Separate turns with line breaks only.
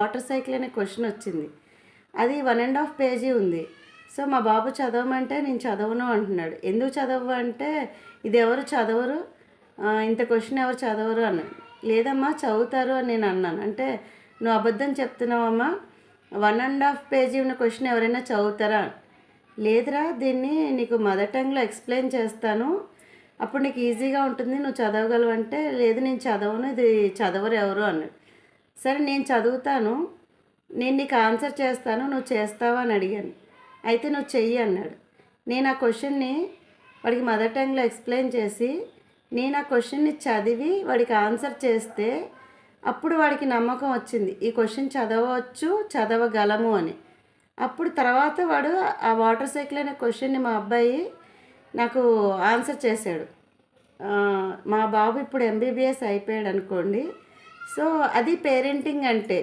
Water cycle అనే question వచ్చింది. అది వన్ అండ్ హాఫ్ పేజీ ఉంది. సో మా బాబు చదవమంటే నేను చదవను అంటున్నాడు. ఎందుకు చదవ అంటే ఇది ఎవరు చదవరు ఇంత క్వశ్చన్ ఎవరు చదవరు? అన్నాడు లేదమ్మా చదువుతారు అని నేను అన్నాను. అంటే నువ్వు అబద్ధం చెప్తున్నావమ్మా. వన్ అండ్ హాఫ్ పేజీ ఉన్న క్వశ్చన్ ఎవరైనా చదువుతారా? లేదురా దీన్ని నీకు మదర్ టంగ్లో ఎక్స్ప్లెయిన్ చేస్తాను. అప్పుడు నీకు ఈజీగా ఉంటుంది నువ్వు చదవగలవంటే. లేదు నేను చదవను ఇది చదవరు ఎవరు? అన్నాడు. సరే నేను చదువుతాను. నేను నీకు ఆన్సర్ చేస్తాను. నువ్వు చేస్తావా అని అడిగాను. అయితే నువ్వు చెయ్యి అన్నాడు. నేను ఆ క్వశ్చన్ని వాడికి మదర్ టంగ్లో ఎక్స్ప్లెయిన్ చేసి నేను ఆ క్వశ్చన్ని చదివి వాడికి ఆన్సర్ చేస్తే అప్పుడు వాడికి నమ్మకం వచ్చింది. ఈ క్వశ్చన్ చదవచ్చు చదవగలము అని. అప్పుడు తర్వాత వాడు ఆ వాటర్ సైకిల్ అనే క్వశ్చన్ని మా అబ్బాయి నాకు ఆన్సర్ చేశాడు. మా బాబు ఇప్పుడు ఎంబీబీఎస్ అయిపోయాడు అనుకోండి సో అది పేరెంటింగ్ అంటే